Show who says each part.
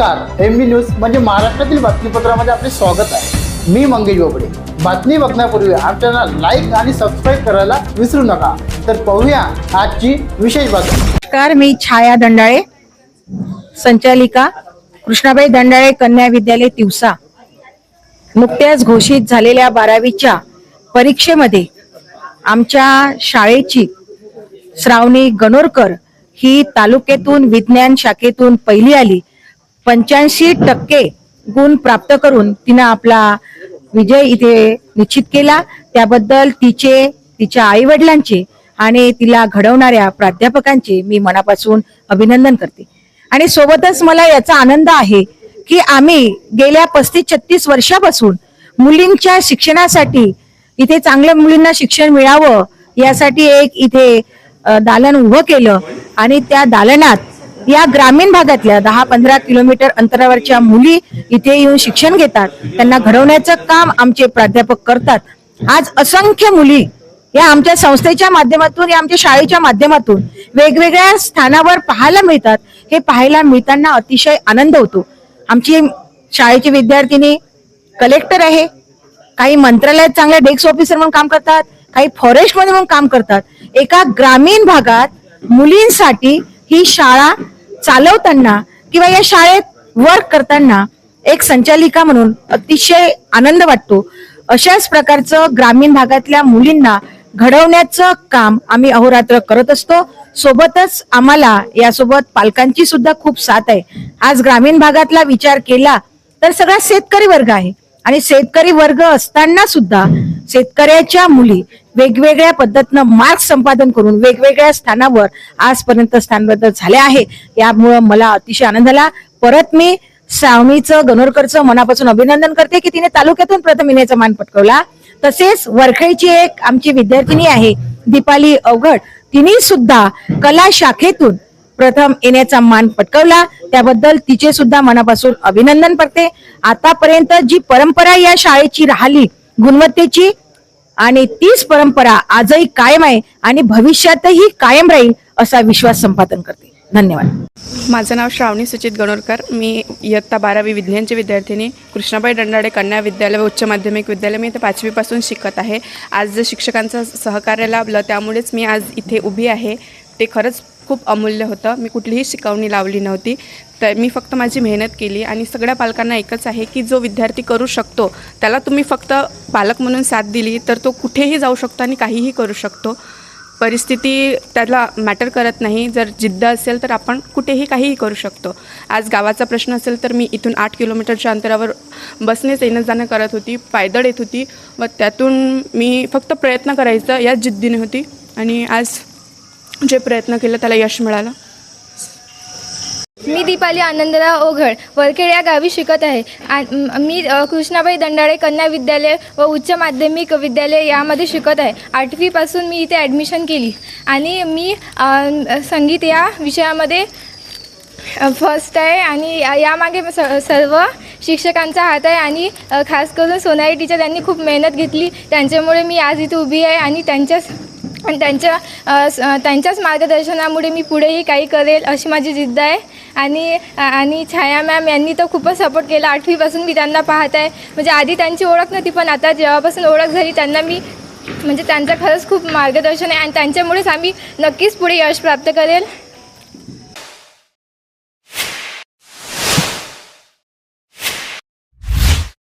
Speaker 1: नमस्कार एम बी न्यूज म्हणजे महाराष्ट्रातील बातमीपत्रामध्ये आपले स्वागत आहे. मी मंगेश बोबडे. बातमी बघण्यापूर्वी आमच्या लाईक आणि सबस्क्राईब करायला विसरू नका. तर पाहूया आजची विशेष बातमी.
Speaker 2: नमस्कार मी छाया दंडाळे संचालिका कृष्णाबाई दंडाळे कन्या विद्यालय तिवसा. नुकत्याच घोषित झालेल्या बारावीच्या परीक्षेमध्ये आमच्या शाळेची श्रावणी गणोरकर ही तालुक्यातून विज्ञान शाखेतून पहिली आली. पंच्याऐंशी टक्के गुण प्राप्त करून तिनं आपला विजय इथे निश्चित केला. त्याबद्दल तिचे तिच्या आई वडिलांचे आणि तिला घडवणाऱ्या प्राध्यापकांचे मी मनापासून अभिनंदन करते. आणि सोबतच मला याचा आनंद आहे की आम्ही गेल्या पस्तीस छत्तीस वर्षापासून मुलींच्या शिक्षणासाठी इथे चांगल्या मुलींना शिक्षण मिळावं यासाठी एक इथे दालन उभं केलं आणि त्या दालनात या ग्रामीण भागातल्या दहा पंधरा किलोमीटर अंतरावरच्या मुली इथे येऊन शिक्षण घेतात. त्यांना घडवण्याचं काम आमचे प्राध्यापक करतात. आज असंख्य मुली या आमच्या संस्थेच्या माध्यमातून या आमच्या शाळेच्या माध्यमातून वेगवेगळ्या स्थानावर पाहायला मिळतात. हे पाहायला मिळताना अतिशय आनंद होतो. आमची शाळेची विद्यार्थिनी कलेक्टर आहे. काही मंत्रालयात चांगल्या डेस्क ऑफिसर म्हणून काम करतात काही फॉरेस्टमध्ये म्हणून काम करतात. एका ग्रामीण भागात मुलींसाठी ही शाळा चालवताना किंवा या शाळेत वर्क करताना एक संचालिका म्हणून अतिशय आनंद वाटतो. अशाच प्रकारचं ग्रामीण भागातल्या मुलींना घडवण्याचं काम आम्ही अहोरात्र करत असतो. सोबतच आम्हाला यासोबत पालकांची सुद्धा खूप साथ आहे. आज ग्रामीण भागातला विचार केला तर सगळा शेतकरी वर्ग आहे. आणि शेतकरी वर्ग असताना सुद्धा शेतकऱ्याच्या मुली वेगवेगळ्या पद्धतीनं मार्क संपादन करून वेगवेगळ्या स्थानावर आजपर्यंत स्थानबद्ध झाल्या आहे. यामुळं मला अतिशय आनंद झाला परत मी श्रावणीचं गणोरकरचं मनापासून अभिनंदन करते की तिने तालुक्यातून प्रथम येण्याचा मान पटकवला. तसेच वरखळीची एक आमची विद्यार्थिनी आहे दीपाली अवघड तिने सुद्धा कला शाखेतून प्रथम येण्याचा मान पटकवला. त्याबद्दल तिचे सुद्धा मनापासून अभिनंदन करते आतापर्यंत जी परंपरा या शाळेची राहिली गुणवत्तेची आणि तीच परंपरा आजही कायम आहे आणि भविष्यातही कायम राहील असा विश्वास संपादन करते. धन्यवाद.
Speaker 3: माझं नाव श्रावणी सुचित गणोरकर. मी इयत्ता बारावी विज्ञानची विद्यार्थिनी. कृष्णाबाई दंडाडे कन्या विद्यालय व उच्च माध्यमिक विद्यालय. मी इथे पाचवीपासून शिकत आहे. आज जे शिक्षकांचं सहकार्य लाभलं त्यामुळेच मी आज इथे उभी आहे. ते खरंच खूप अमूल्य होतं. मी कुठलीही शिकवणी लावली नव्हती. तर मी फक्त माझी मेहनत केली आणि सगळ्या पालकांना एकच आहे की जो विद्यार्थी करू शकतो त्याला तुम्ही फक्त पालक म्हणून साथ दिली तर तो कुठेही जाऊ शकतो आणि काहीही करू शकतो. परिस्थिती त्याला मॅटर करत नाही. जर जिद्द असेल तर आपण कुठेही काहीही करू शकतो. आज गावाचा प्रश्न असेल तर मी इथून आठ किलोमीटरच्या अंतरावर बसनेच येणं जाणं करत होती पायदळ येत होती व त्यातून मी फक्त प्रयत्न करायचा याच जिद्दीने होती आणि आज जे प्रयत्न केलं त्याला यश मिळालं.
Speaker 4: मी दीपाली आनंदराव ओघड वरखेड या गावी शिकत आहे. मी कृष्णाबाई दंडाळे कन्या विद्यालय व उच्च माध्यमिक विद्यालय यामध्ये शिकत आहे. आठवीपासून मी इथे ॲडमिशन केली. आणि मी संगीत या विषयामध्ये फर्स्ट आहे आणि या- यामागे स- सर्व शिक्षकांचा हात आहे आणि खास करून सोनाली टीचर यांनी खूप मेहनत घेतली. त्यांच्यामुळे मी आज इथे उभी आहे आणि त्यांच्याच आणि त्यांच्या त्यांच्याच मार्गदर्शनामुळे मी पुढेही काही करेल अशी माझी जिद्द आहे. आणि आणि छाया मॅम यांनी तर खूपच सपोर्ट केला. आठवीपासून मी त्यांना पाहत आहे. म्हणजे आधी त्यांची ओळख नव्हती पण आता जेव्हापासून ओळख झाली त्यांना मी म्हणजे त्यांचं खरंच खूप मार्गदर्शन आहे. आणि त्यांच्यामुळेच आम्ही नक्कीच पुढे यश प्राप्त करेल.